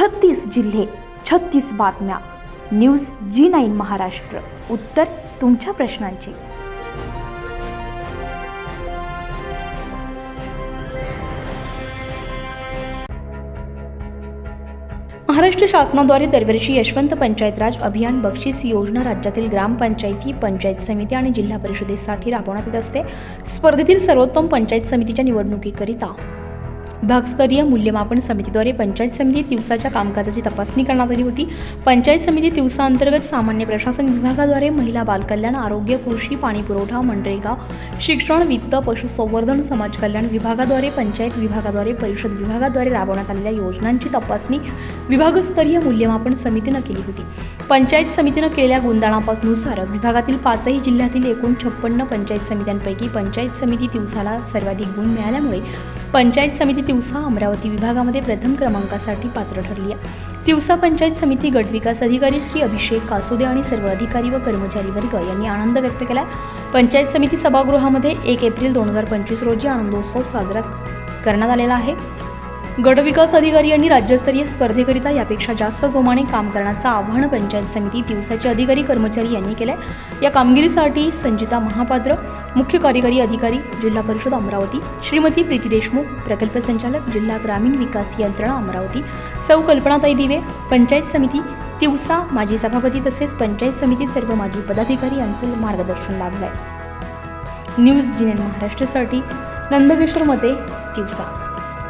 छत्तीस जिल्हे छत्तीस बातम्या. News G nine Maharashtra. उत्तर तुमच्या प्रश्नांची. महाराष्ट्र शासनाद्वारे दरवर्षी यशवंत पंचायत राज अभियान बक्षीस योजना राज्यातील ग्रामपंचायती पंचायत समिती आणि जिल्हा परिषदेसाठी राबवण्यात येत असते. स्पर्धेतील सर्वोत्तम पंचायत समितीच्या निवडणुकीकरिता विभागस्तरीय मूल्यमापन समितीद्वारे पंचायत समिती दिवसाच्या कामकाजाची तपासणी करण्यात आली होती. पंचायत समिती दिवसाअंतर्गत सामान्य प्रशासन विभागाद्वारे महिला बालकल्याण आरोग्य कृषी पाणीपुरवठा मनरेगा शिक्षण वित्त पशुसंवर्धन समाज कल्याण विभागाद्वारे पंचायत विभागाद्वारे परिषद विभागाद्वारे राबवण्यात आलेल्या योजनांची तपासणी विभागस्तरीय मूल्यमापन समितीनं केली होती. पंचायत समितीनं केलेल्या गुंदाणापासनुसार विभागातील पाचही जिल्ह्यातील एकूण छप्पन्न पंचायत समित्यांपैकी पंचायत समिती दिवसाला सर्वाधिक गुण मिळाल्यामुळे पंचायत समिती तिवसा अमरावती विभागामध्ये प्रथम क्रमांकासाठी पात्र ठरली आहे. तिवसा पंचायत समिती गटविकास अधिकारी श्री अभिषेक कासुदे आणि सर्व अधिकारी व कर्मचारी वर्ग यांनी आनंद व्यक्त केला. पंचायत समिती सभागृहामध्ये एक एप्रिल दोन हजार पंचवीस रोजी आनंदोत्सव साजरा करण्यात आलेला आहे. गटविकास अधिकारी यांनी राज्यस्तरीय स्पर्धेकरिता यापेक्षा जास्त जोमाने काम करण्याचं आव्हान पंचायत समिती दिवसाचे अधिकारी कर्मचारी यांनी केले या कामगिरीसाठी संजिता महापात्र मुख्य कार्यकारी अधिकारी जिल्हा परिषद अमरावती श्रीमती प्रीती देशमुख प्रकल्प संचालक जिल्हा ग्रामीण विकास यंत्रणा अमरावती सौ कल्पनाताई दिवे पंचायत समिती तिवसा माजी सभापती तसेच पंचायत समिती सर्व माजी पदाधिकारी यांचं मार्गदर्शन लाभलं आहे न्यूज जिनेन महाराष्ट्रासाठी नंदकिशोर मते तिवसा